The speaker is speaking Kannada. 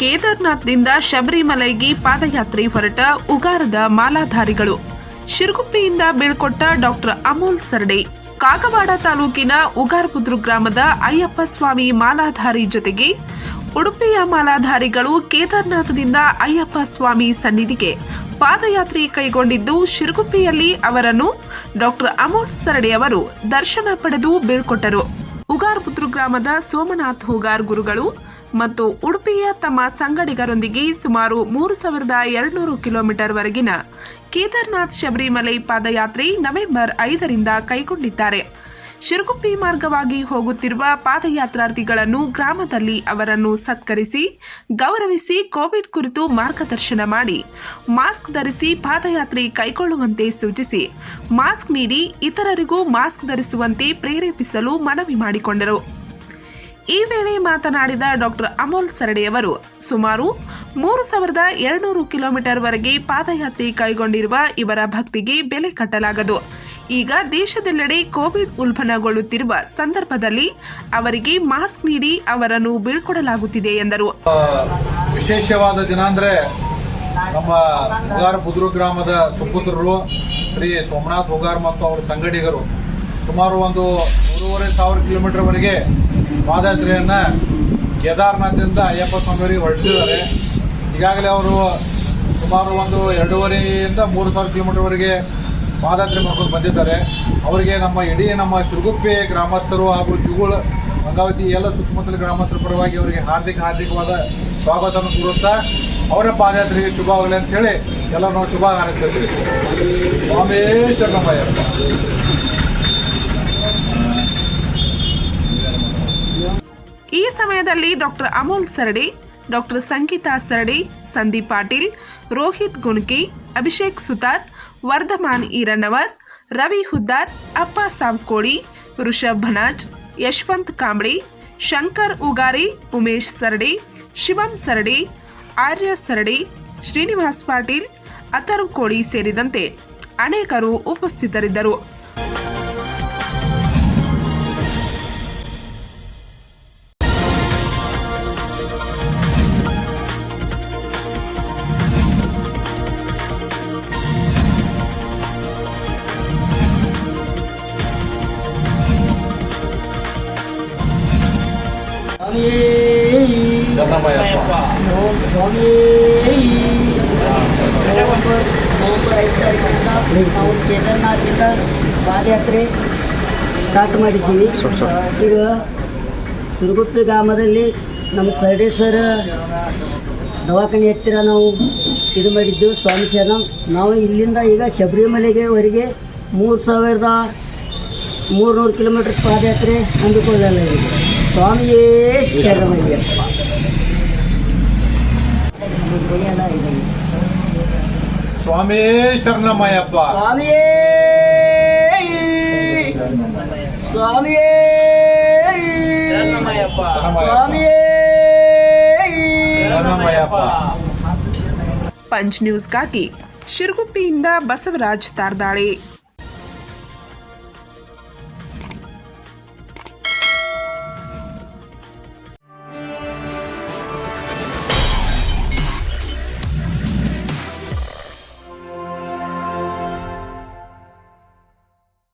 ಕೇದಾರ್ನಾಥ್ನಿಂದ ಶಬರಿಮಲೈಗೆ ಪಾದಯಾತ್ರೆ ಹೊರಟ ಉಗಾರದ ಮಾಲಾಧಾರಿಗಳು. ಶಿರಗುಪ್ಪಿಯಿಂದ ಬೀಳ್ಕೊಟ್ಟ ಡಾಕ್ಟರ್ ಅಮೋಲ್ ಸರ್ಡೆ ಕಾಗವಾಡ ತಾಲೂಕಿನ ಉಗಾರ್ಪುದ್ರು ಗ್ರಾಮದ ಅಯ್ಯಪ್ಪ ಸ್ವಾಮಿ ಮಾಲಾಧಾರಿ ಜೊತೆಗೆ ಉಡುಪಿಯ ಮಾಲಾಧಾರಿಗಳು ಕೇದಾರ್ನಾಥದಿಂದ ಅಯ್ಯಪ್ಪ ಸ್ವಾಮಿ ಸನ್ನಿಧಿಗೆ ಪಾದಯಾತ್ರೆ ಕೈಗೊಂಡಿದ್ದು ಶಿರಗುಪ್ಪಿಯಲ್ಲಿ ಅವರನ್ನು ಡಾಕ್ಟರ್ ಅಮೋಲ್ ಸರಡೆ ಅವರು ದರ್ಶನ ಪಡೆದು ಬೀಳ್ಕೊಟ್ಟರು. ಉಗಾರಪುದ್ರು ಗ್ರಾಮದ ಸೋಮನಾಥ್ ಹೋಗಾರ್ ಗುರುಗಳು ಮತ್ತು ಉಡುಪಿಯ ತಮ್ಮ ಸಂಗಡಿಗರೊಂದಿಗೆ ಸುಮಾರು ಮೂರು ಸಾವಿರದ ಎರಡುನೂರು ಕಿಲೋಮೀಟರ್ ವರೆಗಿನ ಕೇದಾರ್ನಾಥ್ ಶಬರಿಮಲೆ ಪಾದಯಾತ್ರೆ ನವೆಂಬರ್ ಐದರಿಂದ ಕೈಗೊಂಡಿದ್ದಾರೆ. ಶಿರಗುಪ್ಪಿ ಮಾರ್ಗವಾಗಿ ಹೋಗುತ್ತಿರುವ ಪಾದಯಾತ್ರಾರ್ಥಿಗಳನ್ನು ಗ್ರಾಮದಲ್ಲಿ ಅವರನ್ನು ಸತ್ಕರಿಸಿ, ಗೌರವಿಸಿ ಕೋವಿಡ್ ಕುರಿತು ಮಾರ್ಗದರ್ಶನ ಮಾಡಿ, ಮಾಸ್ಕ್ ಧರಿಸಿ ಪಾದಯಾತ್ರೆ ಕೈಗೊಳ್ಳುವಂತೆ ಸೂಚಿಸಿ, ಮಾಸ್ಕ್ ನೀಡಿ ಇತರರಿಗೂ ಮಾಸ್ಕ್ ಧರಿಸುವಂತೆ ಪ್ರೇರೇಪಿಸಲು ಮನವಿ ಮಾಡಿಕೊಂಡರು. ಈ ವೇಳೆ ಮಾತನಾಡಿದ ಡಾಕ್ಟರ್ ಅಮೋಲ್ ಸರಡಿಯವರು ಸುಮಾರು ಮೂರು ಸಾವಿರದ ಎರಡುನೂರು ಕಿಲೋಮೀಟರ್ ವರೆಗೆ ಪಾದಯಾತ್ರೆ ಕೈಗೊಂಡಿರುವ ಇವರ ಭಕ್ತಿಗೆ ಬೆಲೆ ಕಟ್ಟಲಾಗದು. ಈಗ ದೇಶದೆಲ್ಲೆಡೆ ಕೋವಿಡ್ ಉಲ್ಬಣಗೊಳ್ಳುತ್ತಿರುವ ಸಂದರ್ಭದಲ್ಲಿ ಅವರಿಗೆ ಮಾಸ್ಕ್ ನೀಡಿ ಅವರನ್ನು ಬೀಳ್ಕೊಡಲಾಗುತ್ತಿದೆ ಎಂದರು. ವಿಶೇಷವಾದ ದಿನ ಅಂದ್ರೆ ನಮ್ಮ ಹುಗಾರ್ ಬುದ್ರು ಗ್ರಾಮದ ಸುಪುತ್ರರು ಶ್ರೀ ಸೋಮನಾಥ್ ಹುಗಾರ್ ಮತ್ತು ಅವರ ಸಂಗಡಿಗರು ಸುಮಾರು ಒಂದು ಮೂರುವರೆ ಸಾವಿರ ಕಿಲೋಮೀಟರ್ ವರೆಗೆ ಪಾದಯಾತ್ರೆಯನ್ನ ಕೇದಾರ್ನಾಥದಿಂದ ಅಯ್ಯಪ್ಪ ಸ್ವಾಮಿಯವರಿಗೆ ಹೊರಟಿದ್ದಾರೆ. ಈಗಾಗಲೇ ಅವರು ಸುಮಾರು ಒಂದು ಎರಡೂವರೆಯಿಂದ ಮೂರು ಸಾವಿರ ಕಿಲೋಮೀಟರ್ವರೆಗೆ ಪಾದಯಾತ್ರೆ ಮಾಡ್ಕೊಂಡು ಬಂದಿದ್ದಾರೆ. ಅವರಿಗೆ ನಮ್ಮ ಇಡೀ ನಮ್ಮ ಶಿರುಗುಪ್ಪೆ ಗ್ರಾಮಸ್ಥರು ಹಾಗೂ ಜುಗುಳ, ಗಂಗಾವತಿ ಎಲ್ಲ ಸುತ್ತಮುತ್ತಲ ಗ್ರಾಮಸ್ಥರ ಪರವಾಗಿ ಅವರಿಗೆ ಹಾರ್ದಿಕ ಹಾರ್ದಿಕವಾದ ಸ್ವಾಗತವನ್ನು ಕೋರುತ್ತಾ ಅವರ ಪಾದಯಾತ್ರೆಗೆ ಶುಭವಾಗಲಿ ಅಂತ ಹೇಳಿ ಎಲ್ಲರೂ ನಾವು ಶುಭ ಹಾರೈಸ್ತಿರ್ತೀವಿ ಸ್ವಾಮಿ ಚನ್ನಮ್ಮಯ್ಯಪ್ಪ ಈ ಸಮಯದಲ್ಲಿ ಡಾಕ್ಟರ್ ಅಮೋಲ್ ಸರಡಿ, ಡಾಕ್ಟರ್ ಸಂಗೀತಾ ಸರಡಿ, ಸಂದೀಪ್ ಪಾಟೀಲ್, ರೋಹಿತ್ ಗುಣಕಿ, ಅಭಿಷೇಕ್ ಸುತಾರ್, ವರ್ಧಮಾನ್ ಈರಣ್ಣವರ್, ರವಿ ಹುದ್ದಾರ್, ಅಪ್ಪ ಸಾಂಕೋಳಿ, ಋಷಭ್ ಭನಾಜ್ ಯಶವಂತ್ ಕಾಂಬಳಿ, ಶಂಕರ್ ಉಗಾರಿ, ಉಮೇಶ್ ಸರಡಿ, ಶಿವಂ ಸರಡಿ, ಆರ್ಯ ಸರಡಿ, ಶ್ರೀನಿವಾಸ್ ಪಾಟೀಲ್, ಅಥರ್ವ್ ಕೋಳಿ ಸೇರಿದಂತೆ ಅನೇಕರು ಉಪಸ್ಥಿತರಿದ್ದರು. ಸ್ವಾಮಿ ನವೆಂಬರ್ ಐದು ನಾವು ಪಾದಯಾತ್ರೆ ಸ್ಟಾರ್ಟ್ ಮಾಡಿದ್ದೀವಿ ಈಗ ಸುರಗುಪ್ಪಿ ಗ್ರಾಮದಲ್ಲಿ ನಮ್ಮ ಸರ್ಡೆ ಸರ್ ದವಾಖಾನೆ ಹತ್ತಿರ ನಾವು ಇದು ಮಾಡಿದ್ದು. ಸ್ವಾಮಿ ಶರಣ, ನಾವು ಇಲ್ಲಿಂದ ಈಗ ಶಬರಿಮಲೆಗೆ ವರೆಗೆ ಮೂರು ಸಾವಿರದ ಮೂರುನೂರು ಕಿಲೋಮೀಟ್ರ್ ಪಾದಯಾತ್ರೆ ಹಮ್ಮಿಕೊಳ್ಳಲಾಗಿದೆ ಸ್ವಾಮಿಯೇ ಶರಣಯ್ಯಪ್ಪ ಸ್ವಾಮಿ ಶರಣಮಯಪ್ಪ ಸ್ವಾಮಿಯೇ. ಸ್ವಾಮಿಯೇ. ಶರಣಮಯ್ಯಪ್ಪ. ಸ್ವಾಮಿಯೇ. ಶರಣಮಯ್ಯಪ್ಪ. ಪಂಚ್ ನ್ಯೂಸ್ಗಾಗಿ ಶಿರಗುಪ್ಪಿಯಿಂದ ಬಸವರಾಜ್ ತಾರ್ದಾಳೆ.